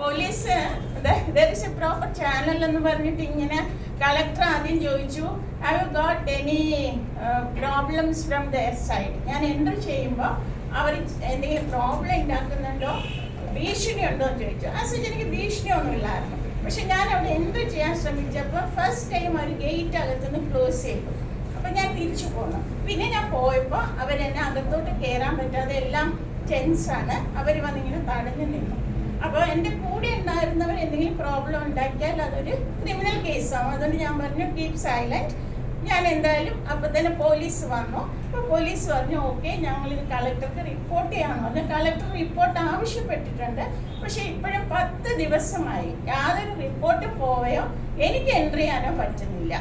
Police proper channel എന്ന് പറഞ്ഞിട്ട് ഇങ്ങനെ കളക്ടർ ആദ്യം ചോദിച്ചു I got any problems from their side ഞാൻ എന്റർ ചെയ്യുമ്പോൾ അവർ എന്തെങ്കിലും പ്രോബ്ലം ഉണ്ടാക്കുന്നുണ്ടോ ഭീഷണി ഉണ്ടോ എന്ന് ചോദിച്ചു. ആ സ്ഥിതി എനിക്ക് ഇല്ലായിരുന്നു പക്ഷെ ഞാൻ അവിടെ എന്റർ ചെയ്യാൻ ശ്രമിച്ചപ്പോൾ ഫസ്റ്റ് ടൈം അവർ ഗേറ്റ് അകത്തുനിന്ന് ക്ലോസ് ചെയ്തു. അപ്പം ഞാൻ തിരിച്ചു പോന്നു. പിന്നെ ഞാൻ പോയപ്പോൾ അവരെന്നെ അകത്തോട്ട് കയറാൻ പറ്റാതെ എല്ലാം ടെൻസാണ് അവർ വന്നിങ്ങനെ തടഞ്ഞു നിന്നു. അപ്പോൾ എന്റെ കൂടെ ഉണ്ടായിരുന്നവർ എന്തെങ്കിലും പ്രോബ്ലം ഉണ്ടാക്കിയാൽ അതൊരു ക്രിമിനൽ കേസാവും അതുകൊണ്ട് ഞാൻ പറഞ്ഞു കീപ് സൈലന്റ് ഞാൻ എന്തായാലും അപ്പോൾ തന്നെ പോലീസ് വന്നു. അപ്പോൾ പോലീസ് പറഞ്ഞു ഓക്കെ ഞങ്ങൾ ഇത് കളക്ടർക്ക് റിപ്പോർട്ട് ചെയ്യാമെന്ന് പറഞ്ഞു കളക്ടർ റിപ്പോർട്ട് ആവശ്യപ്പെട്ടിട്ടുണ്ട്. പക്ഷെ ഇപ്പോഴും പത്ത് ദിവസമായി യാതൊരു റിപ്പോർട്ട് പോവുകയോ എനിക്ക് എൻട്രി ചെയ്യാനോ പറ്റുന്നില്ല.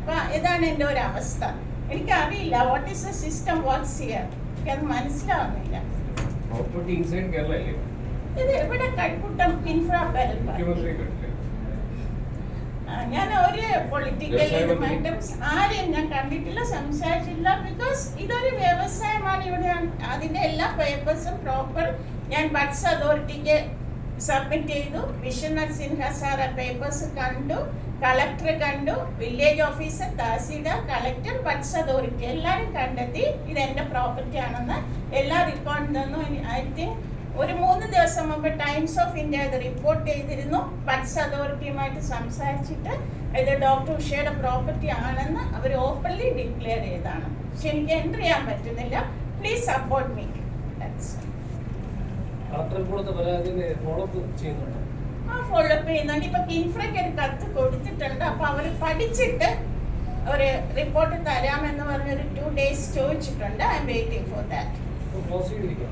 അപ്പോൾ ഇതാണ് എന്റെ ഒരു അവസ്ഥ. എനിക്കറിയില്ല what is the system works here എനിക്കത് മനസ്സിലാവുന്നില്ല. ഇത് എവിടെ കൈക്കുട്ടം ഇൻഫ്രാ ഞാൻ ഒരു പൊളിറ്റിക്കൽ ഇതുമായിട്ടും ആരെയും ഞാൻ കണ്ടിട്ടില്ല സംസാരിച്ചില്ല ബിക്കോസ് ഇതൊരു വ്യവസായമാണ്. ഇവിടെ അതിന്റെ എല്ലാ പേപ്പേഴ്സും പ്രോപ്പർ ഞാൻ ബഡ്സ് അതോറിറ്റിക്ക് സബ്മിറ്റ് ചെയ്തു. വിശ്വനാഥ് സിൻഹ സാർ പേപ്പേഴ്സ് കണ്ടു. കളക്ടർ കണ്ടു. Village officer tahsildar collector BUDS authority എല്ലാവരും കണ്ടെത്തി. ഇത് എന്റെ പ്രോപ്പർട്ടി ആണെന്ന് എല്ലാ റിപ്പോർട്ടും നിന്നും ഐ തിങ്ക് ഒരു മൂന്ന് ദിവസം മുമ്പ് ടൈംസ് ഓഫ് ഇന്ത്യ ഇത് റിപ്പോർട്ട് ചെയ്തിരുന്നു. ബഡ്സ് അതോറിറ്റിയുമായിട്ട് സംസാരിച്ചിട്ട് ഇത് ഡോക്ടർ ഉഷയുടെ പ്രോപ്പർട്ടി ആണെന്ന് അവർ ഓപ്പൺലി ഡിക്ലെയർ ചെയ്താണ്. പക്ഷെ എനിക്ക് എന്റർ ചെയ്യാൻ പറ്റുന്നില്ല. പ്ലീസ് സപ്പോർട്ട് മീ ആ ഫോളോ അപ്പ് ചെയ്യുന്നുണ്ട്? ഇപ്പൊ കിൻഫ്രയ്ക്ക് ഒരു കത്ത് കൊടുത്തിട്ടുണ്ട്. അപ്പൊ അവർ പഠിച്ചിട്ട് ഒരു റിപ്പോർട്ട് തരാമെന്ന് പറഞ്ഞൊരു ടു ഡേയ്സ് ചോദിച്ചിട്ടുണ്ട്. I'm waiting for that close ചെയ്തിരിക്കുകയാണ് ക്ലോസ് ചെയ്തിരിക്കുകയാണ്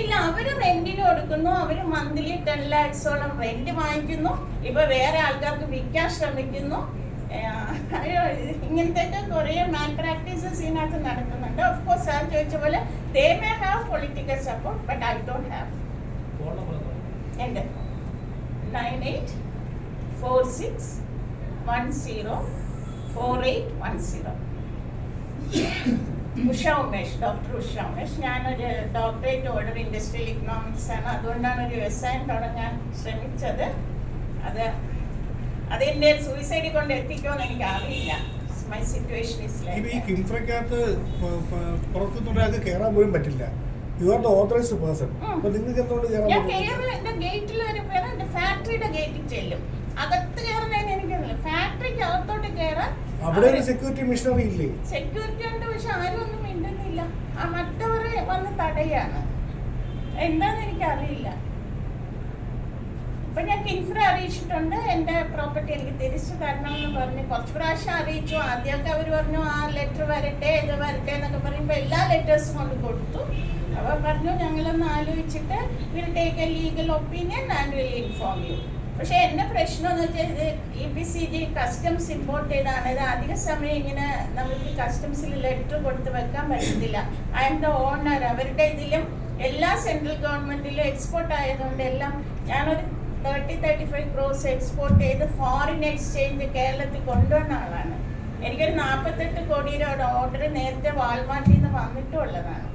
ഇല്ല അവർ റെന്റിന് കൊടുക്കുന്നു അവർ മന്ത്ലി ടെൻ ലാക്സോളം റെന്റ് വാങ്ങിക്കുന്നു ഇപ്പൊ വേറെ ആൾക്കാർക്ക് വിൽക്കാൻ ശ്രമിക്കുന്നു. ഇങ്ങനത്തെ കുറെ മാൽ പ്രാക്ടീസസ് ഇതിനകത്ത് നടക്കുന്നുണ്ട്. ഓഫ് കോഴ്സ് സാർ ചോദിച്ച പോലെ they may have political support but I don't have എന്റെ nine eight four six one zero four eight one zero Usha Umesh doctor Usha Umesh. ഞാനൊരു ഡോക്ടറേറ്റ് ഓർഡർ ഇൻഡസ്ട്രിയൽ ഇക്കണോമിക്സ് ആണ്. അതുകൊണ്ടാണ് ഒരു വ്യവസായം തുടങ്ങാൻ ശ്രമിച്ചത്. അത് അതെന്റെ സൂയിസൈഡിൽ കൊണ്ട് എത്തിക്കുമെന്ന് എനിക്ക് അറിയില്ല മൈ സിറ്റുവേഷൻ ഇസ് ലൈക്ക് ഈ കിംഫ്രക്കകത്ത് പ- പ- പുറത്തുനിന്ന് ഒരാൾക്ക് കയറാൻ പോലും പറ്റില്ല. You are the authorized person ഉം. നിങ്ങൾക്ക് എന്തുകൊണ്ട് കയറാൻ ഞാൻ കയറും ഗേറ്റിൽ ഒരു പേര് ഫാക്ടറിയുടെ ഗേറ്റിൽ ചെല്ലും. അകത്ത് കയറുന്നതിന് എനിക്ക് ഫാക്ടറിക്ക് അകത്തോട്ട് കയറാൻ അവിടെ ഒരു സെക്യൂരിറ്റി മിഷണറി ഇല്ലേ? സെക്യൂരിറ്റി പക്ഷെ ആരും മിണ്ടുന്നില്ല. ആ മറ്റവരെ വന്ന് തടയാണ്. എന്താന്ന് എനിക്കറിയില്ല. അപ്പൊ ഞാൻ കിൻഫ്ര അറിയിച്ചിട്ടുണ്ട്. എന്റെ പ്രോപ്പർട്ടി എനിക്ക് തിരിച്ചു തരണം എന്ന് പറഞ്ഞ്. കുറച്ച് പ്രാവശ്യം അറിയിച്ചു. ആദ്യമൊക്കെ അവർ പറഞ്ഞു ആ ലെറ്റർ വരട്ടെ ഇത് വരട്ടെ എന്നൊക്കെ പറയുമ്പോൾ എല്ലാ ലെറ്റേഴ്സും കൊണ്ട് കൊടുത്തു. അപ്പോൾ പറഞ്ഞു ഞങ്ങളൊന്ന് ആലോചിച്ചിട്ട് will take a legal opinion and will inform you പക്ഷേ എന്റെ പ്രശ്നം എന്ന് വെച്ചാൽ E P C G customs import ചെയ്താണ്. ഇത് അധിക സമയം ഇങ്ങനെ നമുക്ക് കസ്റ്റംസിൽ ലെറ്റർ കൊടുത്ത് വെക്കാൻ പറ്റത്തില്ല. ഐ എം ദ ഓണർ അവരുടെ ഇതിലും എല്ലാ സെൻട്രൽ ഗവൺമെന്റിലും എക്സ്പോർട്ട് ആയതുകൊണ്ട് എല്ലാം ഞാനൊരു thirty thirty five crore export ചെയ്ത് ഫോറിൻ എക്സ്ചേഞ്ച് കേരളത്തിൽ കൊണ്ടുവന്ന ആളാണ്. എനിക്കൊരു നാൽപ്പത്തെട്ട് കോടിയുടെ ഓർഡർ നേരത്തെ വാൾമാർട്ടിൽ നിന്ന് വന്നിട്ടുള്ളതാണ്.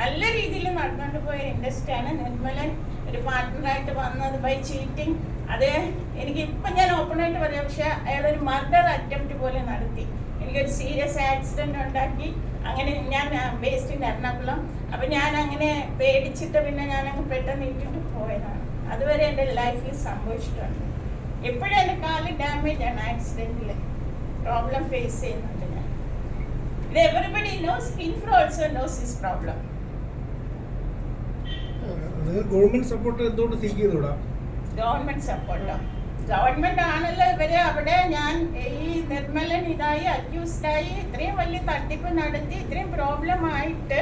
നല്ല രീതിയിൽ നടന്നുകൊണ്ട് പോയ. ഇൻഡസ്ട്രിയാണ് നിർമ്മലൻ ഒരു പാർട്ട്ണറായിട്ട് വന്നത് ബൈ ചീറ്റിംഗ് അത് എനിക്ക് ഇപ്പം ഞാൻ ഓപ്പണായിട്ട് പറയാം. പക്ഷെ അയാൾ ഒരു മർഡർ അറ്റംപ്റ്റ് പോലെ നടത്തി. എനിക്കൊരു സീരിയസ് ആക്സിഡന്റ് ഉണ്ടാക്കി. അങ്ങനെ ഞാൻ ബേസ്ഡ് ഇൻ എറണാകുളം. അപ്പം ഞാൻ അങ്ങനെ പേടിച്ചിട്ട് പിന്നെ ഞാൻ അങ്ങ് പെട്ടെന്ന് ഇട്ടിട്ട് പോയതാണ്. അതുവരെ എന്റെ ലൈഫിൽ സംഭവിച്ചിട്ടുണ്ട്. എപ്പോഴും എന്റെ കാൽ ഡാമേജ് ആണ് ആക്സിഡന്റിൽ പ്രോബ്ലം ഫേസ് ചെയ്യുന്നുണ്ട് ഞാൻ. ഇത് everybody knows infra also knows is problem government support എന്തുകൊണ്ട് സീക്ക് ചെയ്തുകൂടാ? ഗവൺമെന്റ് സപ്പോർട്ടോ ഗവൺമെന്റ് ആണല്ലോ ഇവരെ അവിടെ ഞാൻ ഈ നിർമ്മലൻ ഇതായി അക്യൂസ്ഡായി ഇത്രയും വലിയ തട്ടിപ്പ് നടത്തി ഇത്രയും പ്രോബ്ലം ആയിട്ട്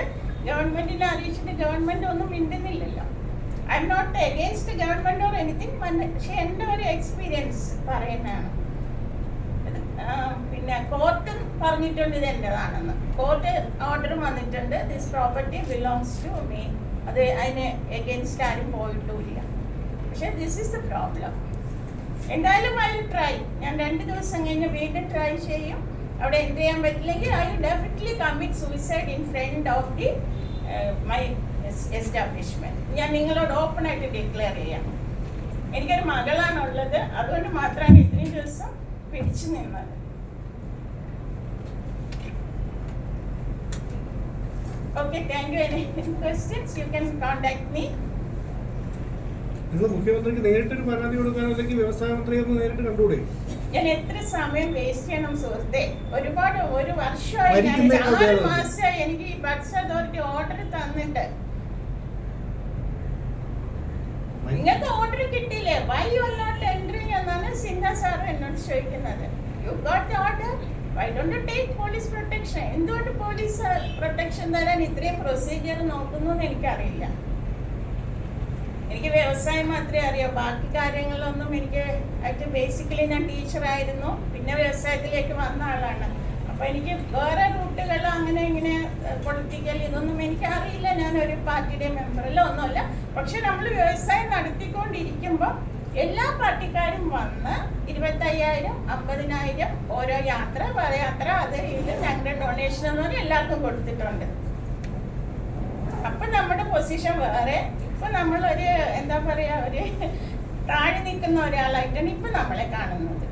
ഗവൺമെന്റിനെ അറിയിച്ചിട്ട് ഗവൺമെന്റ് ഒന്നും മിണ്ടുന്നില്ലല്ലോ. I'm not against government or anything പക്ഷെ എന്റെ ഒരു എക്സ്പീരിയൻസ് പറയുന്നതാണ്. പിന്നെ കോർട്ടും പറഞ്ഞിട്ടുണ്ട് ഇത് എന്റെതാണെന്ന് കോർട്ട് ഓർഡർ വന്നിട്ടുണ്ട് this property belongs to me അത് അതിന് എഗെയിൻസ്റ്റ് ആരും പോയിട്ടില്ല പക്ഷെ ദിസ് ഈസ് ദ പ്രോബ്ലം എന്തായാലും ഐ ട്രൈ ഞാൻ രണ്ട് ദിവസം കഴിഞ്ഞ് വീണ്ടും ട്രൈ ചെയ്യും. അവിടെ എന്ത് ചെയ്യാൻ പറ്റില്ലെങ്കിൽ I definitely commit suicide in front of the my establishment ഞാൻ നിങ്ങളോട് ഓപ്പൺ ആയിട്ട് ഡിക്ലെയർ ചെയ്യാം. എനിക്കൊരു മകളാണുള്ളത്. അതുകൊണ്ട് മാത്രമാണ് ഇത്രയും ദിവസം പിടിച്ചു നിന്നത്. Okay thank you any questions you can contact me നിങ്ങൾ മുഖ്യമന്ത്രിക്ക് നേരിട്ടൊരു പരാതി കൊടുക്കാൻ അല്ലെങ്കിൽ വ്യവസായ മന്ത്രി ഒന്ന് നേരിട്ട് കണ്ടുകൂടെ? ഞാൻ എത്ര സമയം വേസ്റ്റ് ചെയ്യണം സുഹൃത്തെ? ഒരുപാട് ഒരു വർഷമായി ഞാൻ ആറ്. മാസമായി എനിക്ക് ഈ ബഡ്സ് അതോറിറ്റി ഓർഡർ തന്നിട്ട്. നിങ്ങൾക്ക് ഓർഡർ കിട്ടിയില്ലേ? Why you are not entering എന്നാണ് സിൻഹ സാർ എന്നോട് ചോദിക്കുന്നത്. You got order why don't take police protection എന്തുകൊണ്ട് പോലീസ് പ്രൊട്ടക്ഷൻ തരാൻ ഇത്രയും പ്രൊസീജിയർ നോക്കുന്നു എന്ന് എനിക്കറിയില്ല. എനിക്ക് വ്യവസായം മാത്രമേ അറിയാം. ബാക്കി കാര്യങ്ങളിലൊന്നും എനിക്ക് ആയിട്ട് ബേസിക്കലി ഞാൻ ടീച്ചറായിരുന്നു പിന്നെ വ്യവസായത്തിലേക്ക് വന്ന ആളാണ്. അപ്പൊ എനിക്ക് വേറെ റൂട്ടുകൾ അങ്ങനെ ഇങ്ങനെ പൊളിറ്റിക്കൽ ഇതൊന്നും എനിക്ക് അറിയില്ല ഞാൻ ഒരു പാർട്ടിയുടെ മെമ്പറല്ല ഒന്നുമല്ല. പക്ഷെ നമ്മൾ വ്യവസായം നടത്തിക്കൊണ്ടിരിക്കുമ്പോൾ എല്ലാ പാർട്ടിക്കാരും വന്ന് ഇരുപത്തയ്യായിരം അമ്പതിനായിരം ഓരോ യാത്ര യാത്ര അത് ഇത് ഞങ്ങളുടെ ഡൊണേഷൻ എന്ന് പറഞ്ഞാൽ എല്ലാവർക്കും കൊടുത്തിട്ടുണ്ട്. അപ്പൊ നമ്മുടെ പൊസിഷൻ വേറെ. ഇപ്പൊ നമ്മളൊരു എന്താ പറയാ ഒരു താഴെ നിൽക്കുന്ന ഒരാളായിട്ടാണ് ഇപ്പൊ നമ്മളെ കാണുന്നത്.